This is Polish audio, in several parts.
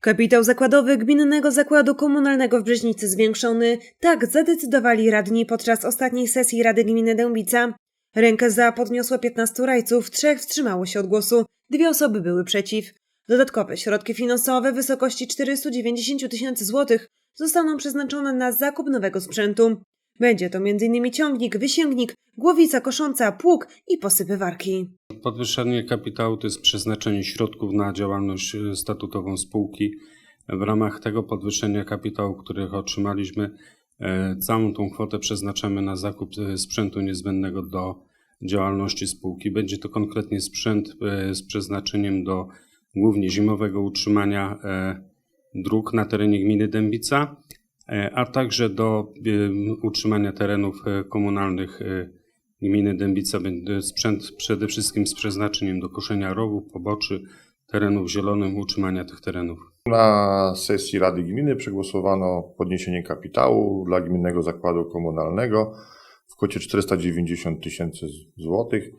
Kapitał zakładowy Gminnego Zakładu Komunalnego w Brzeźnicy zwiększony. Tak zadecydowali radni podczas ostatniej sesji Rady Gminy Dębica. Rękę za podniosło 15 rajców, trzech wstrzymało się od głosu, dwie osoby były przeciw. Dodatkowe środki finansowe w wysokości 490 tysięcy złotych zostaną przeznaczone na zakup nowego sprzętu. Będzie to m.in. ciągnik, wysięgnik, głowica kosząca, pług i posypywarki. Podwyższenie kapitału to jest przeznaczenie środków na działalność e, statutową spółki. W ramach tego podwyższenia kapitału, których otrzymaliśmy, e, całą tą kwotę przeznaczamy na zakup e, sprzętu niezbędnego do działalności spółki. Będzie to konkretnie sprzęt z przeznaczeniem do głównie zimowego utrzymania dróg na terenie gminy Dębica, a także do e, utrzymania terenów e, komunalnych e, gminy Dębica. Sprzęt przede wszystkim z przeznaczeniem do koszenia rowów, poboczy, terenów zielonych, utrzymania tych terenów. Na sesji Rady Gminy przegłosowano podniesienie kapitału dla Gminnego Zakładu Komunalnego w kwocie 490 tysięcy złotych.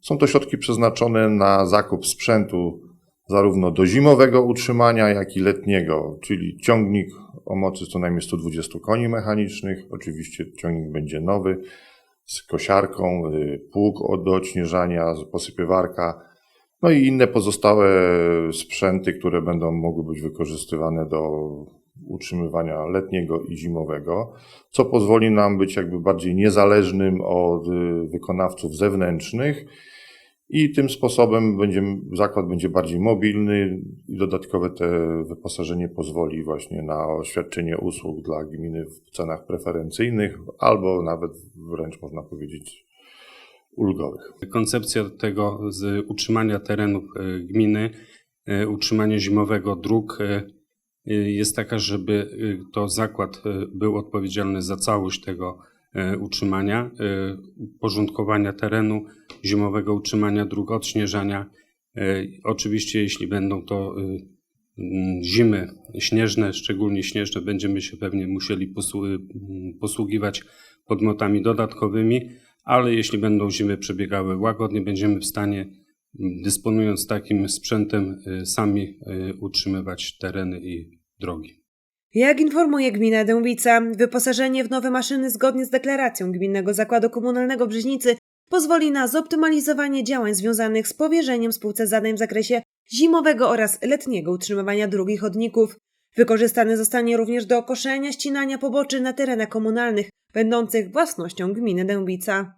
Są to środki przeznaczone na zakup sprzętu zarówno do zimowego utrzymania, jak i letniego, czyli ciągnik o mocy co najmniej 120 koni mechanicznych. Oczywiście ciągnik będzie nowy z kosiarką, y, pług do odśnieżania, posypywarka, no i inne pozostałe sprzęty, które będą mogły być wykorzystywane do utrzymywania letniego i zimowego, co pozwoli nam być jakby bardziej niezależnym od y, wykonawców zewnętrznych i tym sposobem będziemy, zakład będzie bardziej mobilny i dodatkowe te wyposażenie pozwoli właśnie na świadczenie usług dla gminy w cenach preferencyjnych albo nawet wręcz można powiedzieć ulgowych. Koncepcja tego z utrzymania terenów e, gminy, e, utrzymania zimowego dróg e, jest taka, żeby to zakład był odpowiedzialny za całość tego utrzymania, e, uporządkowania terenu, zimowego utrzymania dróg, odśnieżania. E, Oczywiście, jeśli będą to e, mm, zimy śnieżne, szczególnie śnieżne, będziemy się pewnie musieli posługiwać podmiotami dodatkowymi, ale jeśli będą zimy przebiegały łagodnie, będziemy w stanie, m, dysponując takim sprzętem, sami utrzymywać tereny i drogi. Jak informuje gmina Dębica, wyposażenie w nowe maszyny zgodnie z deklaracją Gminnego Zakładu Komunalnego Brzeźnicy pozwoli na zoptymalizowanie działań związanych z powierzeniem spółce zadań w zakresie zimowego oraz letniego utrzymywania dróg i chodników. Wykorzystany zostanie również do koszenia, ścinania poboczy na terenach komunalnych, będących własnością gminy Dębica.